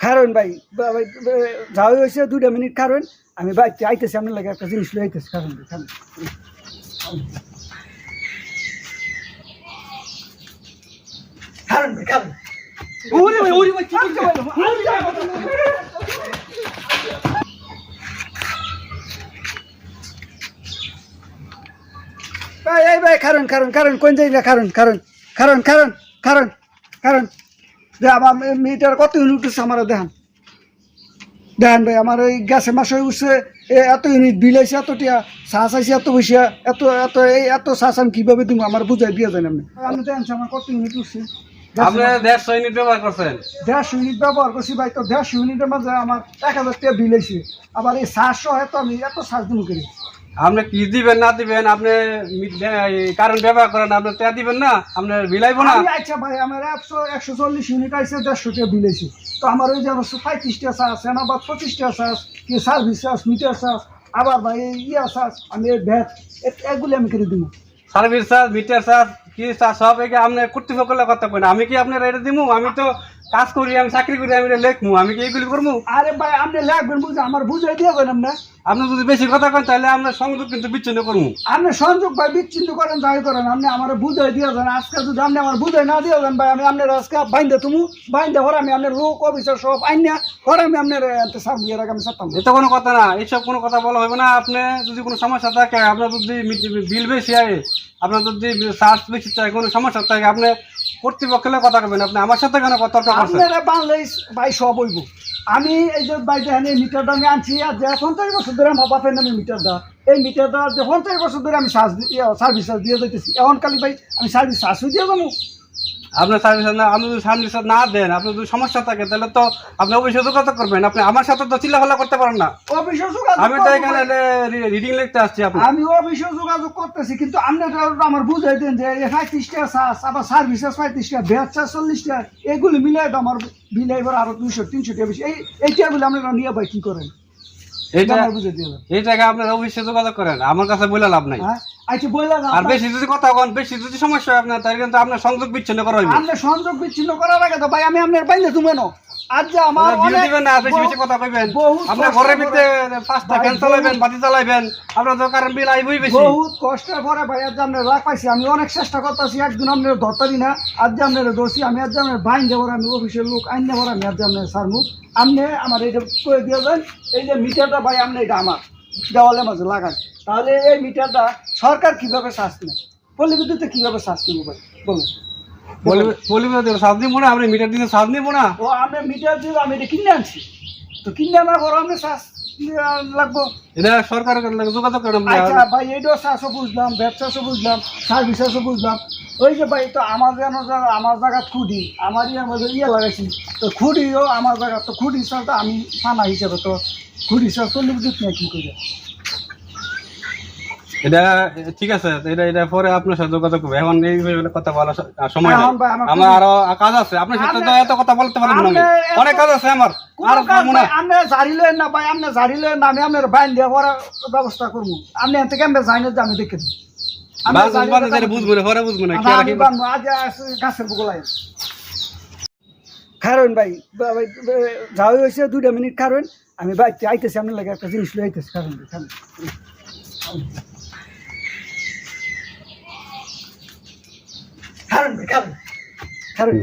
কারণ ভাই যাওয়া হয়েছে দুইটা মিনিট কারণ আমি বাইতে আইতেছি আপনার লাগে একটা জিনিস লই আইতেছি কারণ কারণ। ভাই কারণ। ওরে ভাই ওরে ভাই কি করতে ভাই? এই ভাই কারণ কারণ কারণ কোন জায়গা কারণ কারণ কারণ কারণ কারণ কারণ। যে আমার মিটার কত ইউনিট উঠছে আমার দেখান। দেখান ভাই আমার এই গ্যাসের মাসে উঠছে এত ইউনিট বিল আছে এত টিয়া শ্বাস আছে এত বেশি এত এত এই এত শ্বাস আমি কীভাবে দিব আমার বুঝাই দিয়ে যান আপনি। আপনি দেখেন আমার কত ইউনিট উঠছে। আপনি দেড়শো ইউনিট ব্যবহার করছেন? দেড়শো ইউনিট ব্যবহার করছি ভাই তো দেড়শো ইউনিটের মাঝে আমার এক হাজার টাকা বিল আবার এই শ্বাসও এত আমি এত শ্বাস দিব করি? আপনি কি দিবেন না দিবেন আপনি কারেন্ট ব্যবহার করেন আপনি তে দিবেন না আপনি বিলাইব না? আচ্ছা ভাই আমার একশো একশো চল্লিশ ইউনিট আছে দেড়শো টাকা বিল আছে তো আমার ওই যে আমার পঁয়ত্রিশটা চার্জ আবার পঁচিশটা চার্জ কি সার্ভিস চার্জ মিটার চার্জ আবার ভাই ইয়া চার্জ আমি ভ্যাট এগুলি আমি করে দিব সার্ভিস চার্জ মিটার চার্জ কি চার্জ সব একে আপনি কর্তৃপক্ষের কথা কই না আমি কি আপনার এটা দিব আমি তো কাজ করি আমি চাকরি করি আমি লেখমু আমি কি এগুলি করব আরে ভাই আপনি লাগবেন বুঝে আমার বুঝাই দিয়ে গেলাম না। আপনি যদি বেশি কথা কন তাহলে আমরা সংযোগ কিন্তু বিচ্ছিন্ন করব আপনি সংযোগ ভাই বিচ্ছিন্ন করেন যাই করেন আপনি আমার বুঝাই দিয়ে যান আজকে যদি আপনি আমার বুঝাই না দিয়ে যান ভাই আমি আপনার আজকে বাইন্দে তুমি বাইন্দে হর আমি আপনার লোক অফিসার সব আইনা হর আমি আপনার এর আগে আমি সারতাম। এটা কোনো কথা না এইসব কোনো কথা বলা হবে না। আপনি যদি কোনো সমস্যা থাকে আপনার যদি বিল বেশি আয় আপনার যদি চার্জ বেশি চাই কোনো সমস্যা থাকে আপনি কর্তৃপক্ষের কথা কবেন আপনি? আমার সাথে কেন কথা আপনারা বাংলাদেশ ভাই সব হইব। আমি এই যে ভাই দেখেন মিটারটা আমি আনছি, আর যে পঞ্চাশ বছর ধরে আমার বাপের নামে মিটার দেওয়া। এই মিটারটা যে পঞ্চাশ বছর ধরে আমি সার্ভিস চার্জ দিয়ে যাইতেছি। এখন কালি ভাই, আমি সার্ভিস চার্জও দিয়ে যাব। আপনার সার্ভিস না আপনি যদি সার্ভিস না দেন আপনার যদি সমস্যা থাকে তাহলে তো আপনি অবশ্যই যোগাযোগ করবেন। আপনি আমার সাথে তো চিল্লাফাল্লা করতে পারেন না। অফিসে যোগাযোগ আমি তো এখানে রিডিং লিখতে আসছি আপনি আমি অফিসে যোগাযোগ করতেছি কিন্তু আপনি আমার বুঝাই দেন যে পঁয়ত্রিশ টাকা চার্জ আবার সার্ভিস চার্জ পঁয়ত্রিশ টাকা ভ্যাট চার্জ এগুলি মিলাই তো আমার বিল এবার আরও দুইশো তিনশো টাকা বেশি। এই এই টাকাগুলি আপনারা নিয়ে ভাই কি করেন? বুঝে দিয়ে দেন। এই টাকা আপনার অফিসে যোগাযোগ করেন আমার কাছে বলে লাভ নাই। হ্যাঁ? আচ্ছা বললা আর বেশি যদি কথা কন বেশি যদি সমস্যা হয় আপনার তাহলে কিন্তু আপনার সংযোগ বিচ্ছিন্ন করা হইবে। আপনি সংযোগ বিচ্ছিন্ন করার আগে তো ভাই আমি আপনার বাইলে তুমি আজ যে আমার অনেক দিবেন না বেশি বেশি কথা কইবেন। আপনার ঘরের ভিতরে পাঁচটা ফ্যান বাতি আপনার তো কারেন্ট বিল আইবই বেশি। বহুত কষ্টের পরে ভাই আজ যে আপনার রাগ পাইছি আমি অনেক চেষ্টা করতেছি একদিন আপনার ধরতারি না আজ যে আপনার দোষী আমি আজ আপনার বাইন দেবর আমি অফিসের লোক আইন দেবর আমি আজ আপনার সারমু আপনি আমার এটা করে দিয়ে দেন এই যে মিটারটা ভাই আপনি এটা আমার। দেওয়ালের মাঝে লাগান তাহলে এই মিটারটা সরকার কীভাবে শ্বাস নেয়? পল্লী বিদ্যুতে কীভাবে শ্বাস নেব বলুন। নিবো না আপনি মিটার দিতে শ্বাস নেব না। ও আমি মিটার দিব আমি এটা কিনে আনছি। তো কিনে আনার পর আমি শ্বাস লাগবো। এটা সরকারের লগে যোগাযোগ করেন আচ্ছা ভাই এইটাও চাষও বুঝলাম ব্যবসাও বুঝলাম সার্ভিসও বুঝলাম। ওই যে ভাই তো আমার যেন আমার জায়গা খুঁড়ি আমারই আমাদের ইয়ে লাগাইছি। তো খুঁড়িও আমার জায়গা তো খুঁড়ি চাল তো আমি থানা হিসেবে তো খুঁড়ি চাল চল্লিশ নিয়ে কী করে? এটা ঠিক আছে এটা এটা পরে আপনার সাথে যোগাযোগ করব। এখন এই বিষয়ে কথা বলার সময় নেই। আমার আমার আরও কাজ আছে। আপনার সাথে তো এত কথা বলতে পারব না অনেক কাজ আছে আমার। আর কাজ পারব না না ভাই আপনি জারিলেন না। আমি আপনার বাইন দিয়ে করার ব্যবস্থা করব। আপনি এর থেকে আমি জানি যে আমি দেখে বুঝব না পরে বুঝব না। গাছের বুকলাই কারণ ভাই যাওয়া হয়েছে দুইটা মিনিট কারণ আমি বাইতে আইতেছি আপনার লাগে একটা জিনিস লই আইতেছি কারণ ভাই, কারণ ভাই, কারণ কারণ